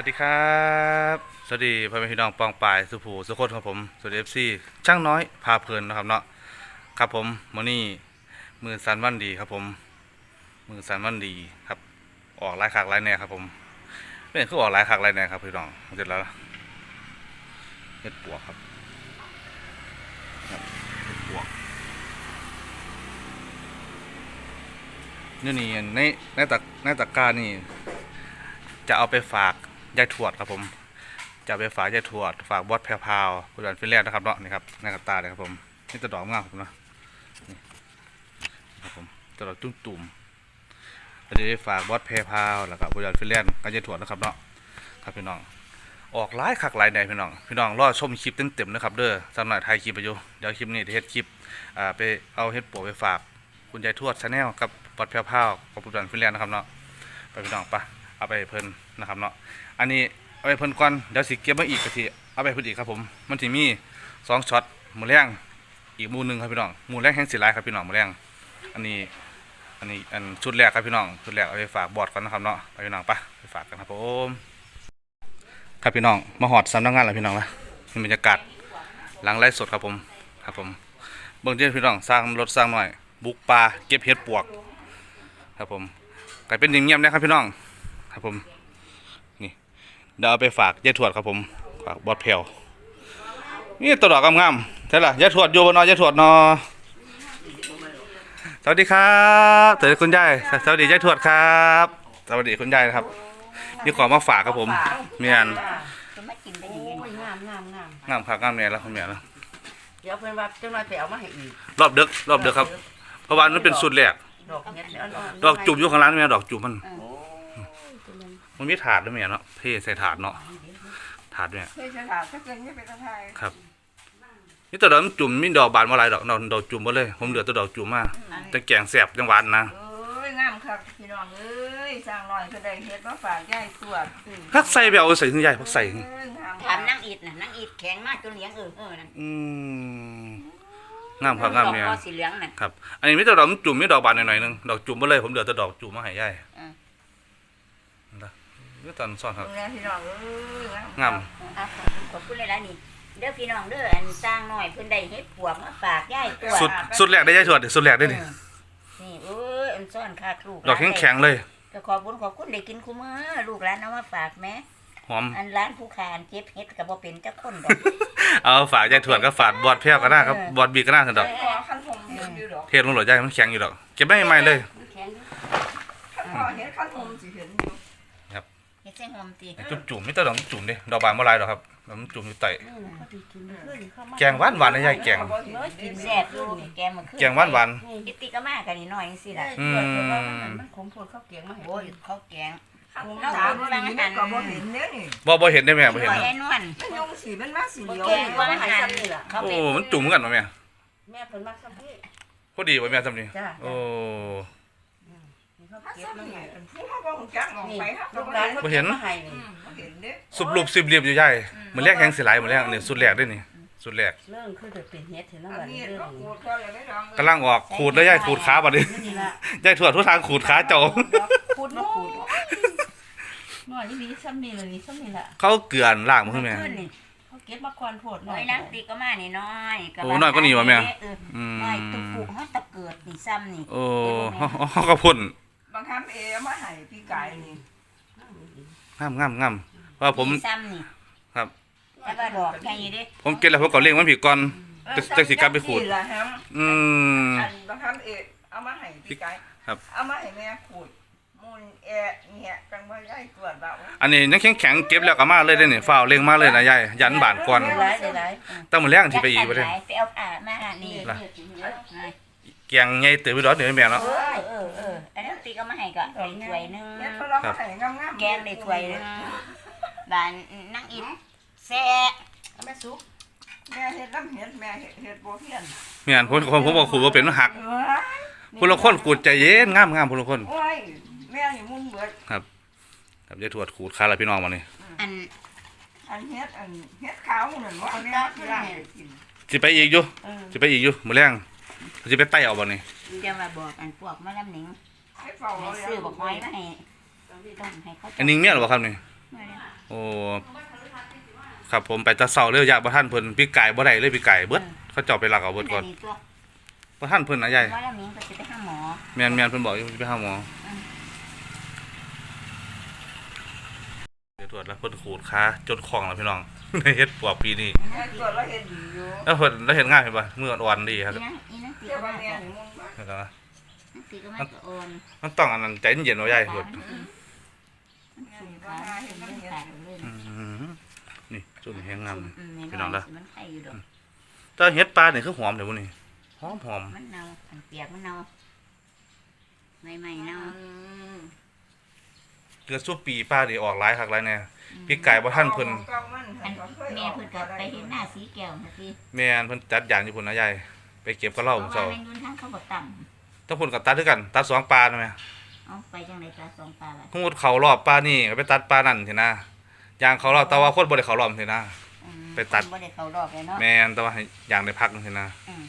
วัสดีครับ สวัสดีพ่อแม่พี่น้องปองปายสุภูสุโคนครับผมสวัสดีเอฟซีช่างน้อยพาเพลินนะครับเนาะครับผมมือนี้มือสันวันดีครับผม มือสันวันดีครับ ออกหลายคักหลายแน่ครับผมเป็นคือออกหลายคักหลายแน่ครับพี่น้องเสร็จแล้วเฮ็ดปวกครับครับเฮ็ดปวกนี่นี่ในในตะในตะกร้านี่จะเอาไปฝาก ยายทวดครับผม จะไปฝากยายทวด ฝากบอสแพรพาวผู้ดันฟินแลนด์นะครับเนาะนี่ครับในกระตาเลยครับผมนี่จะดอกงามผมนะนี่ครับผมจะดอกตุ้มตุ่มๆจะได้ฝากบอสแพรพาวแล้วก็ผู้ดันฟินแลนด์กับยายทวดนะครับเนาะครับพี่น้องออกหลายคักหลายแนพี่น้อง พี่น้องรอชมคลิปเต็มๆนะครับเด้อสำหรับไทยคลิปไปอยู่เดี๋ยวคลิปนี้เฮ็ดคลิปอ่าไปเอาเฮ็ดปัวไปฝากคุณยายทวดชาแนลกับบอสแพรวพาวกับผู้ดันฟินแลนด์นะครับเนาะไปพี่น้องไปะ เอาไปเพิ่นนะครับเนาะอันนี้เอาไปเพิ่นก่อนเดี๋ยวสิเก็บมาอีกกะทิเอาไปเพิ่นอีกครับผมมันสิมีสองช็อตหมูแรงอีกมูหนึงครับพี่น้องมูแรงแห้งสิหลายครับพี่น้องมูแรงอันนี้อันนี้อันชุดแรกครับพี่น้องชุดแรกเอาไปฝากบอร์ดก่อนนะครับเนาะไปพี่น้องไปไปฝากกันครับผมครับพี่น้องมาหอดสำนักงานแล้วพี่น้องนะนี่บรรยากาศหลังไลฟ์สดครับผมครับผมเบื้องต้นพี่น้องสร้างรถสร้างหน่อย บุกป่าเก็บเห็ดปวก ครับผมกลายเป็นอย่างเงียบนะครับพี่น้อง ครับผมนี่เดี๋ยวเอาไปฝากยายทวดครับผมฝากบอดเพลนี่ตัวดอกงามๆใช่ล่ะยายทวดอยู่บนนอยายทวดนอสวัสดีครับสวัสดีคุณยายสวัสดียายทวดครับสวัสดีคุณยายนะครับมีของมาฝากครับผมเมียนจะไม่กินได้โอ้ยังไงงามงามงามงามคักงามเนี่ยแล้วคุณเมียแล้วเดี๋ยวเพิ่นว่าเจ้าน้อยไปเอามาให้อีกรอบเดึกรอบเดึกครับ เพราะว่ามันเป็นสุดแรกดอกเห็ดอ่อนๆดอกจุ่มอยู่ข้างร้านเมียดอกจุ่มมันโอ้ยตัวนั้น มันมีถาดด้วยเมียเนาะเพ่ใส่ถาดเนาะถาดเนี่ยเฮ้ยฉลาดถ้าเกิดไม่เป็นตะไทยครับนี่ตัวดอกจุ่มมีดอกบานมาหลายดอกดอกดอกจุ่มหมดเลย ผมเหลือแตัวดอกจุ่มมาจะแกงแสบจังหวานนะเอ้ยงามคักพี่น้องเอ้ยสร้างน้อยก็ได้เฮ็ดมาฝากยายตรวจพักใส่ไปเอาใส่ถึงใหญ่พักใส่เอ้ยงามถามนั่งอิดน่ะนั่งอิดแข็งมากจนเหลี้ยงเออเออนั่นอืมงามครับงามเนี่ยดอกคอสีเหลืองน่ะครับ อันนี้มีแต่ดอกจุ่มมีดอกบานหน่อยๆนึงดอกจุ่มหมดเลยผมเหลือแต่ดอกจุ่มมาให้ใหญ่นะ นี่ตอนซ่อนครับเบิ่งแน่พี่น้องเอ้ยงาม อะขอบคุณเลยละนี่ เด้อพี่น้องเด้ออันสร้างหน่อยเพิ่นได้เฮ็ดปวกมาฝากยายตัวสุดสุดแรกได้ใหญ่สุดสุดแรกได้ดินี่เอ้ยอันซ่อนคาลูกดอกแข็งๆเลยก็ขอบคุณขอบคุณได้กินคุมื้อลูกหลานเอามาฝากแม่หอม อันร้านผู้คานเจ็บเฮ็ดก็บ่เป็นจักคนดอก เอาฝากยายถวดก็ฝากบอดแพ้วก็ได้ครับบอดบีก็ได้สันดอก ขอคันผมเฮ็ดอยู่ดอกเทศลงหลอดใหญ่มันแข็งอยู่ดอกเก็บไม่ใหม่เลย แข็ง คันพอเฮ็ดคันผมสิเห็นอยู่เฮ็ด ใส่หอมติจุ่มจุ่มไม่ต้องดอกจุ่มดิดอกบานเมื่อไรดอกครับแล้วมันจุ่มอยู่ไตนี่นะเขาสิกินขึ้นเข้ามาแกงหวานหวานนะยายแกงเอ้ยกินแซ่บอยู่นี่แกงมันคือแกงหวานหวานกิติก็มากันนี่หน่อยจังซี่ล่ะอืมมันขมโพดข้าวเกียงมาให้โอ้ยเขาแกงคันผมสามวันนี้ก็บ่เห็นเด้อนี่บ่บ่เห็นได้ไหมบ่เห็นหน่อยนะไอ้นวลมันยงสีมันมาสีเหลียวแกงว่าหันเขาโอ้ไปมันจุ่มกันมาแม่แม่เพิ่นมาสัมพี่พอดีบ่แม่ทำนี่จ้าโอ้ เขาเก็บมาให้เป็นผู้เขาบ่ฮู้จักออกไปครับลูกหลานบ่เห็นให้นี่บ่เห็นเด้อสุบรูปสิบเรียบอยู่ใหญ่เหมือนแรกแห้งสิหลายเหมือนแรกนี่สุดแรกด้วยนี่ สุดแรกเรื่องคือจะเป็นเฮ็ดเห็นแล้วอันบัดนี้นี้เรื่องก็ขูดเขาเลยไม่ลองกำลังออกขูดแล้วยายขูดขาบัดนี้นี่ล่ะยายถวดทุกทางขูดขาเจ้าขูดมาขูดน้อยนี่ซ้ำนี่เลยนี่ซ้ำนี่ล่ะเขาเกลือนล่างมันขึ้นแม่ขึ้นนี่เขาเก็บมาควันโพดหน่น้ออยยนังตีก็มานี่น้อยโอ้น้อยกว่านี้วะแม่ เอออืมน้อยตุกุเฮาตะเกิดนี่ซ้ำนี่โอ้เขาก็พ่น บางครั้งเอเอามาให้พี่ไก่นี่งามงามงามว่าผม ซ้ำนี่ครับ แต่ว่าดอกแค่นี้เด้ผมเก็บแล้วผมก็เลี้ยงมันผีก่อน จะจะสิกลับไปขูดล่ะฮะอืม อันบางครั้งเอเอามาให้พี่ไก่ครับ เอามาให้แม่ขูดมูลแอะเนี่ยจังว่าได้ตรวจแบบอันนี้ยังแข็งแข็งๆเก็บแล้วก็มาเลยได้อนี่ฝ้าวเลี้ยงมาเลยนะยายยันบานก่อนได้หลายได้หลายต้องมาเลี้ยงที่ไปอีกประเทศไปเอาผ้ามานี่ล่ะ เกียงใหญ่ตื่นไปดอกเดี๋ยวแม่เนาะ เออเออเอออันนั้นตีก็มาให้ก็ได้ถ้วยหนึงเนี่ยเขาเรามาให้งามๆแกงได้ถ้วยหนึงบานนั่งอินแซ่เอามาสุกแม่เฮ็ดน้ำเฮ็ดแม่เฮ็ดเฮ็ดบ่เพี้ยนแม่นผมผมผมบอกขูดว่าเป็นมันหักเอ้ยคนละคนขูดใจเย็นงามงามคนละคนโอ้ยแม่นี่มุ่นเบิดครับยายถวดขูดขาละพี่น้องมานี่อันอันเฮ็ดอันเฮ็ดขาวนั่นว่าแม่ที่ร้านให้กินสิไปอีกอยู่เออสิไปอีกอยู่มื้อแรง สิไปไต่เอาบ่นี่จะมาบอกอันพวกมะลำหนิงให้เฝ้าให้เอาซื้อบอกไม้มาให้ต้มให้เขาอันนี้เมียหรือเปล่าครับนี่ไม่ได้โอ้ครับผมไปแตะเสาเร็วยากบ่ท่านเพิ่นพี่ไก่บ่ได้เลยพี่ไก่เบิดเขาเจ้าไปหลักเอาเบิดก่อนนี่ตัวบ่ท่านเพิ่นนะยายว่าแล้วมิงก็จะไปหาหมอแม่นแม่นเพิ่นบอกอยู่ไปหาหมอเดี๋ยวตรวจแล้วเพิ่นขูดขาจนคล่องแล้วพี่น้อง ในเฮ็ดปวกปีนี้แม่ตรวจแล้วเห็นดีอยู่แล้วเพิ่นแล้วเห็นง่ายเห็นป่ะมืออ่อนๆดีครับ อี นั่งอีนั่งตีเจ้าก็บ้ามาแม่จ้ะเห็นมึงบ้างเห็นแล้วนะนั่งตีก็มาก็โอนมันต้องอันนั้นใจเย็นๆเอาใหญ่เพิ่นมันสูงขามันเป็นเรื่องแปลกเลยอืมนี่จุดนี้แห้งงามอืมพี่น้องเด้อ มันไข่อยู่ดอกแต่เฮ็ดปลานี่คือหอมเดี๋ยวพวกนี้หอมหอมมันเน่าอันเปียกมันเน่าใหม่ๆเน่าเกือบสุดปีปลานี่ออกหลายคักหลายแน่พี่ไก่บ่ท่านเพิ่นอันแม่เพิ่นก็ไปเห็นหน้าสีแก้วนะสิแม่นเพิ่นจัดยางอยู่พุ่นนะยายไป เก็บกับเพเราราะเจ้าว่าแม่นยุนทางเขาบอกต่ถ้าพุ่นก็ตัดคือกันตัดสองปลานะแม่ำเอาไปจังไดจ้าสองปลาละสมมุติเขารอบปลานี่ก็ไปตัดปลานั่นสินะยางเขารอบแต่ว่าคนบ่ได้เขารอบสินะอืมไปตัด บ่ได้เข้ารอบเลยเนาะแม่นแต่ว่าให้ยางได้พักสินะอืม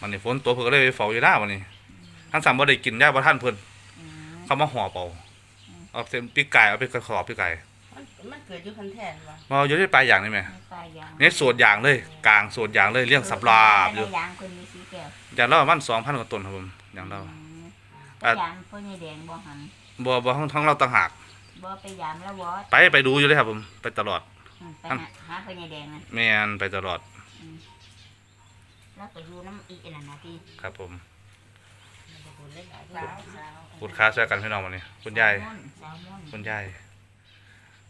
มันนี่ฝนตัวเพิ่นก็เลยไปเฝ้าอยู่หน้าวันนี้ท่านสามบ่ได้กินยาบ่ท่านเพิ่นอืม เขามาห่อเป่าเอาเส้นปีกไก่เอาไปกระขอบปีกไก่ มันเกิดอยู่คันแทนวะมาเอาอยู่ที่ปลายอย่างนี่แม่ไม่ปลายางนี่สวดอย่างเลย กลางสวดอย่างเลยเลี้ยงสับลาบอยู่ยางคนมีสีแก้วอย่างเราประมัน2,000กว่าต้นครับผมอย่างเรา อืมอะไปยามพ่อใหญ่แดงบ่หันบ่บ่ทั้งทั้งเราต่างหากบ่ไปยามแล้ววอดไปไปดูอยู่เลยครับผมไปตลอด อืมไปหาหาพ่อใหญ่แดงนะแม่นไปตลอดแล้วก็อยู่น้ำอีกอันนั้นนะที่ครับผมสาวสาวพูดค้าช่วยกันพี่น้องวันนี้คุณยายแซลมอนแซลมอนคุณยาย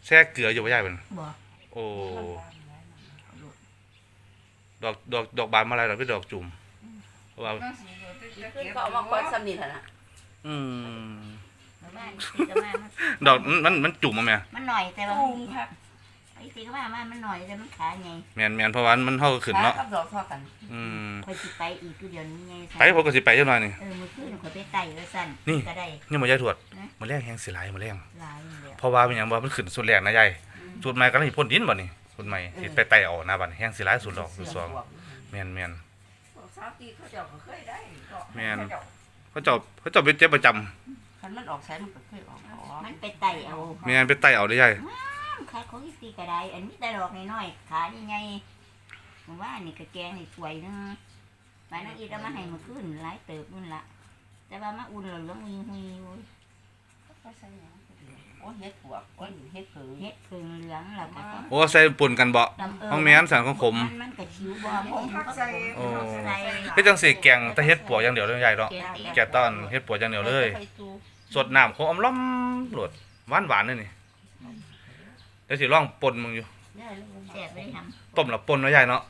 แช่เกลืออยู่บ่ยายเพิ่นบ่โอ้ ดอกดอกดอกบานมาอะไรดอกพี่ดอกจุ่มเพราะว่าขึ้นก็เอามาก้อนสำนีเถอะนะอืมแล้วบ้านตีก็มามันดอกมันมันมันจุ่มมาแม่ มันหน่อยแต่ว่าตุ้มครับ ไอ้ตีก็มามามันหน่อยแต่มันขาไงแม่นแม่นเพราะว่ามันเฮาก็ขึ้นเนาะกับดอกเท่ากันอืมคอยสิไปอีกคือเดี๋ยวนี้ไงไปผมก็สิไปจังหน่อยนี่ เออมื้อคืนข่อยไปไต่ไว้สั่นนี่ ก็ได้ ยังบ่ยายทวดนะมาแรงแฮงสิหลายมาแรงหลายอยู่แล้วเพราะว่าเป็นหยังบ่มันขึ้นสุดแรงนะยายสุดใหม่ก็เลยพ่นดินบ่นี่สุดใหม่เฮ็ดไปไต่เอานะบัดนี้แฮงสิหลายสุดดอกสุดสองแม่นแม่น สาวตีเขาเจ้าก็เคยได้ก็แม่น เขาเจ้าเขาเจ้าไปเจ็บประจำคันมันออกใช้มันก็เคยออกออกมันไปไต่เอาแม่นไปไต่เอาได้ยาย ขาของอีตีก็ได้ อันนี้แต่ดอกน้อยๆขายังไงผมว่านี่ก็แกงนี่สวยเนึงไปนักอีเอามาให้มื้อคืนหลายเติบนู่นละแต่ว่ามาอุ่นแล้วเหลืองหุยหุยอยู่ก็ใส่หยังโอ้เฮ็ดปวกโอ้เฮ็ดผึ่งเฮ็ดเพิ่งเหลืองแล้วก็โอ้ใส่ปนกันบ่ลำเอิญห้องแม่นสันของผมนมันก็คิ้วบ่ผมพักใส่โอ้ใส่เฮ็ดจังสิแกงแต่เฮ็ดปวกอย่างเดียวเลยยายเนาะแกงเองแกตอนเฮ็ดปวกอย่างเดียวเลย สดน้ำเขาอมล้อมโหลดหวานหวานๆเลยนี่ เดี๋ยวสิลองปนมึงอยู่แซ่บไม่ได้ทำต้มแล้วปนเนาะยายเนาะ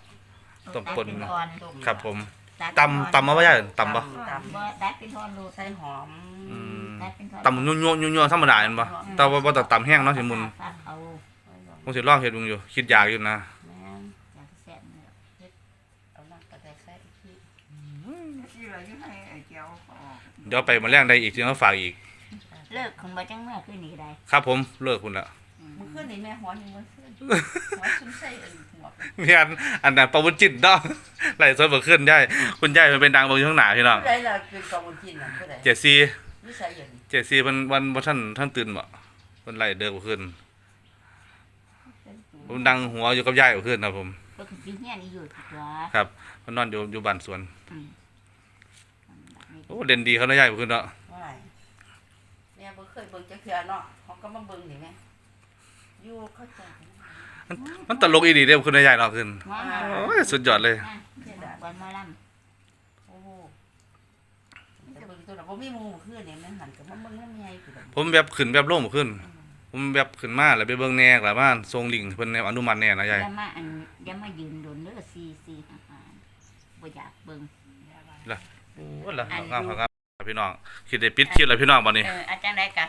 ต้มปนตัดเป็นท่อนครับผมตัดตำตำมาบ่ยายตำบ่ตำบ่ตัดเป็นท่อนโลใส่หอมอืมตัดเป็นท่อนตำยั่วๆยั่วๆธรรมดาเห็นบ่แต่ว่าบ่ต้องตำแห้งเนาะสิมุนตัดเอาผมสิลองเฮ็ดมึงอยู่ คิดอยากอยู่นะแม่นอยากแซ่บเนี่ยเอาน้ำกระต่ายใส่อีกทีที่เราอยู่ให้ไอ้เจียวออกเดี๋ยวไปมาแรงได้อีกสิมาฝากอีก เลิกคุณบ่จังเมื่อคืนนี้ก็ได้ ครับผมเลิกคุณละ มื้อคืนนี่แม่หัวยังบ่ขึ้นหัวชุ่มใส่อันหัวเมียนอันนั้นประวุฒิจิตเนาะไหลสดบ่ขึ้นได้คุณยายมันเป็นดังเบิ่งอยู่ข้างหน้าพี่น้องผู้ใดล่ะเป็นกองบุญจินน่ะผู้ใดเจ็ดซีนิสัยอย่างนี้เจ็ดซีมันวันบ่ท่านท่านตื่นบ่มันไหลเดินบ่ขึ้นผมดังหัวอยู่กับยายบ่ขึ้นครับผม ก็คือสิเฮียนี่อยู่ที่ตัวครับมันนอนอยู่อยู่บ้านสวนอืมโอ้เด่นดีเขาเนาะยายบ่ขึ้นเนาะ ว่าแม่บ่เคยเบิ่งจักเทื่อเนาะเขาก็มาเบิ่งนี่แม่ อยู่เข้าใจมันตลกอีดีเด้บ่ขึ้นเนาะยายเนาะขึ้นว้าโอ้ยสุดยอดเลยวันมาลํโอ้แต่เบิ่งตัวน่ะบ่มีหมู่มื้อคืนนี่แม่นหันก็มาเบิ่งนำใหญ่คือแบบผมแบบขึ้นแบบลงบ่ขึ้น ผมแบบขึ้นมาแล้วไปเบิ่งแหน่กลับบ้านส่งลิงก์เพิ่นแนวอนุมัติแหน่นะยายอย่ามาอันอย่ามายืนโดนเด้อซีซีฮ่าๆบ่อยากเบิ่ง โอ้ล่ะงามครับพี่น้องคิดได้ปิดคลิปแล้วพี่น้องบัดนี้ เอออาจารย์ได้กะ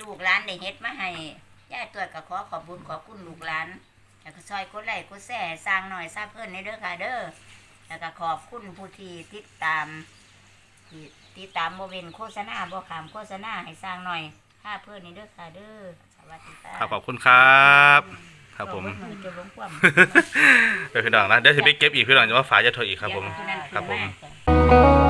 ลูกหลานได้เฮ็ดมาให้ ย่าตัวก็ขอขอบคุญขอบคุณลูกหลานแล้วก็ซอยกดไลค์กดแชร์สร้างหน่อยสร้างเพิ่นในเด้อค่ะเด้อแล้วก็ขอบคุณผู้ที่ติดตามที่ติดตามบ่เว้นโฆษณาบ่ขามโฆษณาให้สร้างหน่อยค่าเพิ่นในเด้อค่ะเด้อสวัสดีค่ะครับขอบคุณครับ ครับผมขอณจะลงความ ไปพี่น้องนะเดี๋ยวสิไปเก็บอีกพี่น้องจะว่าฝาจะถอยอีกครับผมเดี๋ยวผู้นั้นครับผมขึ้นมา